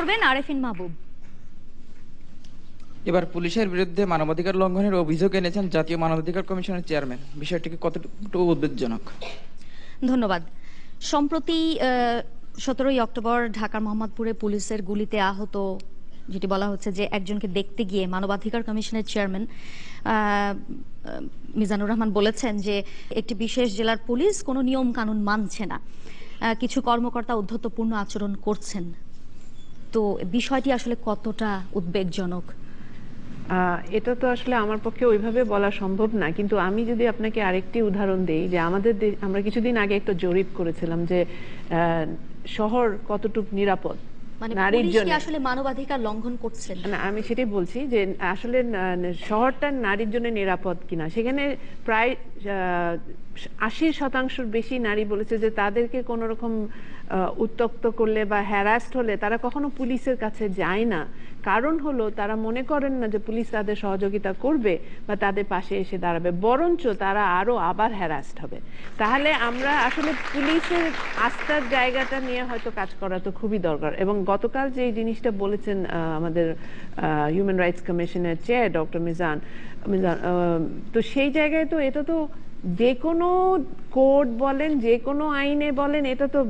করবেন আরেফিন মাহবুব। এবার পুলিশের বিরুদ্ধে মানবাধিকার লঙ্ঘনের অভিযোগ এনেছেন জাতীয় মানবাধিকার কমিশনের চেয়ারম্যান। বিষয়টিকে কতটুকু উদ্বেগজনক? ধন্যবাদ। সম্প্রতি সতেরোই অক্টোবর ঢাকার মোহাম্মদপুরে পুলিশের গুলিতে আহত যেটি বলা হচ্ছে যে একজনকে দেখতে গিয়ে মানবাধিকার কমিশনের চেয়ারম্যান মিজানুর রহমান বলেছেন যে একটি বিশেষ জেলার পুলিশ কোনো নিয়ম কানুন মানছে না। কিছু কর্মকর্তা উদ্ধতপূর্ণ আচরণ করছেন। তো বিষয়টি আসলে কতটা উদ্বেগজনক? এটা তো আসলে আমার পক্ষে ওইভাবে বলা সম্ভব না। কিন্তু আমি যদি আপনাকে আরেকটি উদাহরণ দেই যে আমাদের আমরা কিছুদিন আগে একটা জরিপ করেছিলাম যে শহর কতটুক নিরাপদ। মানে নারীর জন্য। আসলে মানবাধিকার লঙ্ঘন করছেন। না আমি সেটাই বলছি যে আসলে শহরটা নারীর জন্য নিরাপদ কিনা সেখানে প্রায় আশি শতাংশের বেশি নারী বলেছে যে তাদেরকে কোনো রকম আহ, উত্তক্ত করলে বা হ্যারাস্ট হলে তারা কখনো পুলিশের কাছে যায় না। কারণ হলো তারা মনে করেন না যে পুলিশ তাদের সহযোগিতা করবে বা তাদের পাশে এসে দাঁড়াবে, বরঞ্চ তারা আরও আবার হ্যারাস্ট হবে। তাহলে আমরা আসলে পুলিশের আস্থার জায়গাটা নিয়ে হয়তো কাজ করা তো খুবই দরকার। এবং গতকাল যে জিনিসটা বলেছেন আমাদের হিউম্যান রাইটস কমিশনের চেয়ার ডক্টর মিজান মিজান তো সেই জায়গায় তো এটা তো যে কোনো কোড বলেন যে কোনো আইনে বলেন, এটা তো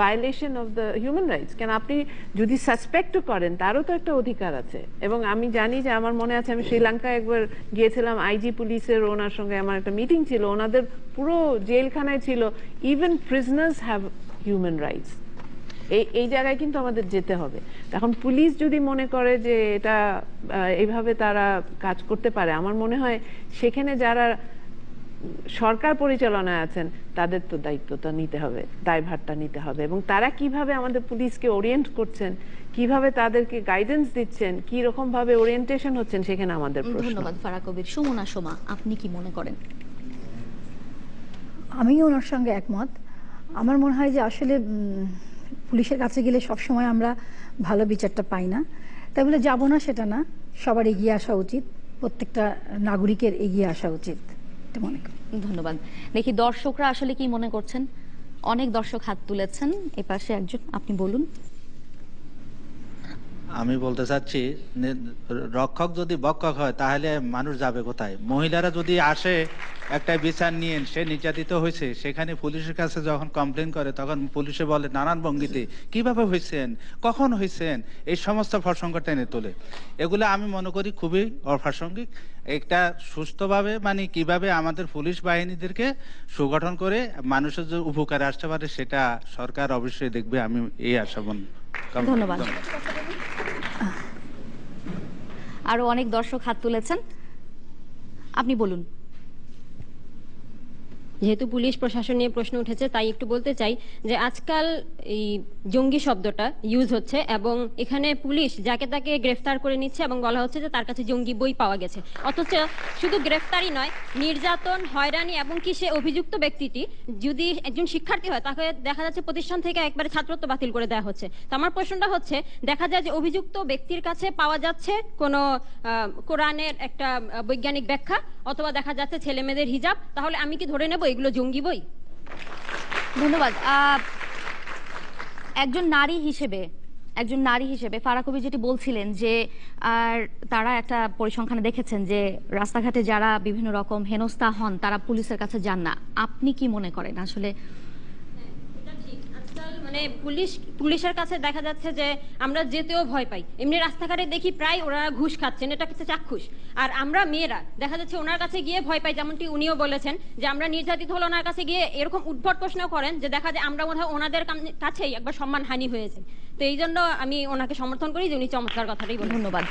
violation of the human rights কেন আপনি যদি সাসপেক্টও করেন, তারও তো একটা অধিকার আছে। এবং আমি জানি যে আমার মনে আছে, আমি শ্রীলঙ্কায় একবার গিয়েছিলাম, আইজি পুলিশের ওনার সঙ্গে আমার একটা মিটিং ছিল, ওনাদের পুরো জেলখানায় ছিল even prisoners have human rights এই এই জায়গায় কিন্তু আমাদের যেতে হবে। এখন পুলিশ যদি মনে করে যে এটা এইভাবে তারা কাজ করতে পারে, আমার মনে হয় সেখানে যারা সরকার পরিচালনায় আছেন তাদের তো দায়িত্বটা নিতে হবে দায়ভারটা নিতে হবে। এবং তারা কীভাবে আমাদের পুলিশকে ওরিয়েন্ট করছেন কীভাবে তাদেরকে গাইডেন্স দিচ্ছেন কি রকম ভাবে ওরিয়েন্টেশন হচ্ছেন সেখানে আমাদের ধন্যবাদ ফারা কবির। সুমনা সোমা আপনি কি মনে করেন? আমিও ওনার সঙ্গে একমত। আমার মনে হয় যে আসলে পুলিশের কাছে গেলে সবসময় আমরা ভালো বিচারটা পাই না। তাই বলে যাব না সেটা না সবার এগিয়ে আসা উচিত প্রত্যেকটা নাগরিকের এগিয়ে আসা উচিত। ধন্যবাদ। দেখি দর্শকরা আসলে কি মনে করছেন? অনেক দর্শক হাত তুলেছেন। এ পাশে একজন, আপনি বলুন। আমি বলতে চাচ্ছি রক্ষক যদি বক্ষক হয় তাহলে মানুষ যাবে কোথায়? মহিলারা যদি আসে একটা বিচার নিয়ে সে নির্যাতিত হয়েছে সেখানে পুলিশের কাছে যখন কমপ্লেন করে তখন পুলিশে বলে নানান ভঙ্গিতে কীভাবে হয়েছেন? কখন হয়েছেন? এই সমস্ত প্রসঙ্গ টেনে তোলে। এগুলো আমি মনে করি খুবই অপ্রাসঙ্গিক। একটা সুস্থভাবে মানে কীভাবে আমাদের পুলিশ বাহিনীদেরকে সুগঠন করে মানুষের যে উপকারে আসতে পারে সেটা সরকার অবশ্যই দেখবে। আমি এই আশা মন ধন্যবাদ। আরও অনেক দর্শক হাত তুলেছেন। আপনি বলুন। যেহেতু পুলিশ প্রশাসন নিয়ে প্রশ্ন উঠেছে, তাই একটু বলতে চাই যে আজকাল এই জঙ্গি শব্দটা ইউজ হচ্ছে এবং এখানে পুলিশ যাকে তাকে গ্রেফতার করে নিচ্ছে এবং বলা হচ্ছে যে তার কাছে জঙ্গি বই পাওয়া গেছে। অথচ শুধু গ্রেফতারই নয়, নির্যাতন, হয়রানি এবং কি সে অভিযুক্ত ব্যক্তিটি যদি একজন শিক্ষার্থী হয়, তাকে দেখা যাচ্ছে প্রতিষ্ঠান থেকে একবারে ছাত্রত্ব বাতিল করে দেওয়া হচ্ছে। তো আমার প্রশ্নটা হচ্ছে, দেখা যায় যে অভিযুক্ত ব্যক্তির কাছে পাওয়া যাচ্ছে কোনো কোরআনের একটা বৈজ্ঞানিক ব্যাখ্যা, অথবা দেখা যাচ্ছে ছেলে মেয়েদের হিজাব, তাহলে আমি কি ধরে নেব এগুলো জঙ্গি বই। ধন্যবাদ। একজন নারী হিসেবে, একজন নারী হিসেবে ফারা কবি যেটি বলছিলেন যে, আর তারা একটা পরিসংখ্যানে দেখেছেন যে, রাস্তাঘাটে যারা বিভিন্ন রকম হেনস্থা হন, তারা পুলিশের কাছে যান না। আপনি কি মনে করেন? আসলে মানে পুলিশ, পুলিশের কাছে দেখা যাচ্ছে যে আমরা যেতেও ভয় পাই। এমনি রাস্তাঘাটে দেখি প্রায় ওরা ঘুষ খাচ্ছেন, এটা কিছু চাক্ষুষ। আর আমরা মেয়েরা, দেখা যাচ্ছে ওনার কাছে গিয়ে ভয় পাই, যেমনটি উনিও বলেছেন, যে আমরা নির্যাতিত হলে ওনার কাছে গিয়ে এরকম উদ্ভট প্রশ্ন করেন, যে দেখা যায় আমরা মনে হয় ওনাদের কাছেই একবার সম্মান হানি হয়েছে। তো এই জন্য আমি ওনাকে সমর্থন করি যে উনি চমৎকার কথাটাই ধন্যবাদ।